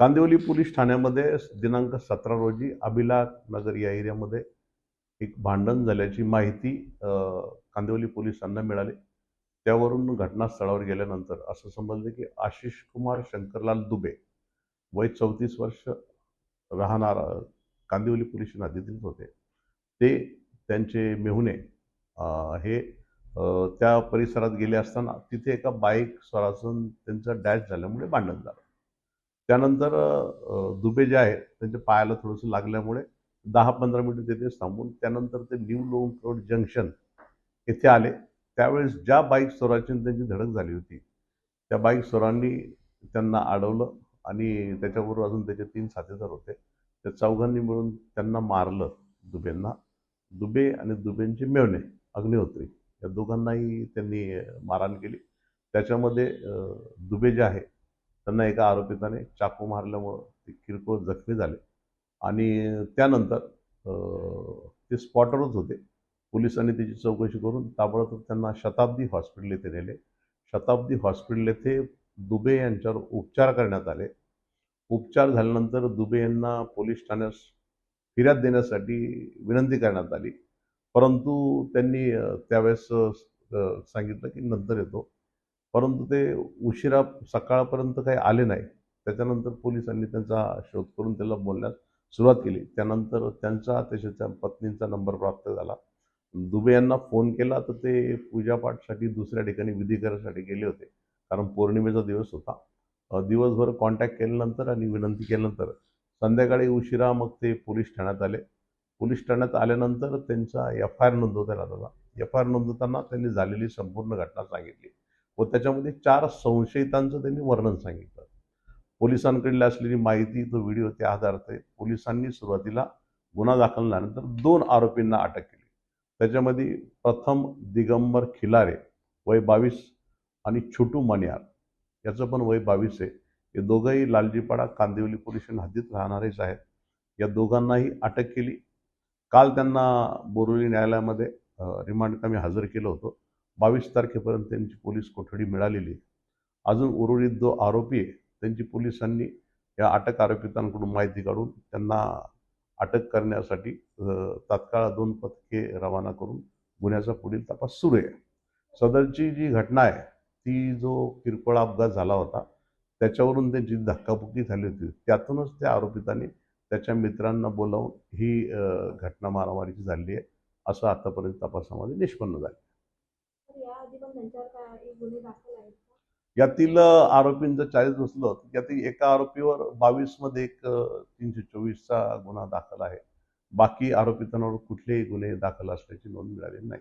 Kandivali police ठाण्यामध्ये दिनांक सतरा रोजी अभिला नगर या एरियामध्ये एक भांडण झाल्याची माहिती कांदिवली पोलिसांना मिळाली. त्यावरून घटनास्थळावर गेल्यानंतर असं समजलं की आशिष कुमार शंकरलाल दुबे वय चौतीस वर्ष राहणारा कांदिवली पोलीस हद्दीतील होते. ते त्यांचे मेहुणे हे त्या परिसरात गेले असताना तिथे एका बाईक स्वरासून त्यांचं डॅश झाल्यामुळे भांडण झालं. त्यानंतर दुबे जे आहेत त्यांच्या पायाला थोडंसं लागल्यामुळे दहा पंधरा मिनिटं तिथे थांबून त्यानंतर ते न्यू लोंग रोड जंक्शन येथे आले. त्यावेळेस ज्या बाईक चोराची त्यांची धडक झाली होती त्या बाईक चोरांनी त्यांना अडवलं आणि त्याच्याबरोबर अजून त्याचे तीन साथीदार होते. त्या चौघांनी मिळून त्यांना मारलं दुबेंना. दुबे आणि दुबेंचे मेवणे अग्निहोत्री या दोघांनाही त्यांनी मारहाण केली. त्याच्यामध्ये दुबे जे आहे त्यांना एका आरोपिताने चाकू मारल्यामुळं ते किरकोळ जखमी झाले. आणि त्यानंतर ते स्पॉटवरच होते. पोलिसांनी त्याची चौकशी करून ताबडतोब त्यांना शताब्दी हॉस्पिटल येथे नेले. शताब्दी हॉस्पिटल येथे दुबे यांच्यावर उपचार करण्यात आले. उपचार झाल्यानंतर दुबे यांना पोलीस ठाण्यास फिर्याद देण्यासाठी विनंती करण्यात आली. परंतु त्यांनी त्यावेळेस सांगितलं की नंतर येतो. परंतु ते उशिरा सकाळपर्यंत काही आले नाही. त्याच्यानंतर पोलिसांनी त्यांचा शोध करून त्याला बोलण्यास सुरुवात केली. त्यानंतर त्यांचा त्याच्या पत्नींचा नंबर प्राप्त झाला. दुबे यांना फोन केला तर ते पूजापाठसाठी दुसऱ्या ठिकाणी विधी करायसाठी गेले होते. कारण पौर्णिमेचा दिवस होता. दिवसभर कॉन्टॅक्ट केल्यानंतर आणि विनंती केल्यानंतर संध्याकाळी उशिरा मग ते पोलीस ठाण्यात आले. पोलीस ठाण्यात आल्यानंतर त्यांचा एफ आय आर नोंदवता आला एफ आय आर नोंदवताना त्यांनी झालेली संपूर्ण घटना सांगितली. व त्याच्यामध्ये चार संशयितांचं त्यांनी वर्णन सांगितलं. पोलिसांकडे असलेली माहिती तो व्हिडिओ त्या आधारते पोलिसांनी सुरुवातीला गुन्हा दाखल झाल्यानंतर दोन आरोपींना अटक केली. त्याच्यामध्ये प्रथम दिगंबर खिलारे वय बावीस आणि छोटू मनियार. याचं पण वय बावीस आहे. हे दोघंही लालजीपाडा कांदिवली पोलीस स्टेशन हद्दीत राहणारेच आहेत. या दोघांनाही अटक केली. काल त्यांना बोरिवली न्यायालयामध्ये रिमांड कमी हजर केलं होतं. बावीस तारखेपर्यंत त्यांची पोलीस कोठडी मिळालेली आहे. अजून उर्वरित जो आरोपी आहे त्यांची पोलिसांनी या अटक आरोपितांकडून माहिती काढून त्यांना अटक करण्यासाठी तात्काळ दोन पथके रवाना करून गुन्ह्याचा पुढील तपास सुरू आहे. सदरची जी घटना आहे ती जो किरकोळ अपघात झाला होता त्याच्यावरून त्यांची धक्काबुक्की झाली होती. त्यातूनच त्या आरोपितांनी त्याच्या मित्रांना बोलावून ही घटना मारामारीची झाली आहे असं आतापर्यंत तपासामध्ये निष्पन्न झालं तर याआधी पण त्यांच्यावर काही गुन्हे दाखल आहेत का? यातील आरोपींचं चाळीस बसलं होतं. यातील एका आरोपीवर बावीसमध्ये एक तीनशे चोवीसचा गुन्हा दाखल आहे. बाकी आरोपितांवर कुठलेही गुन्हे दाखल असल्याची नोंद मिळालेली नाही.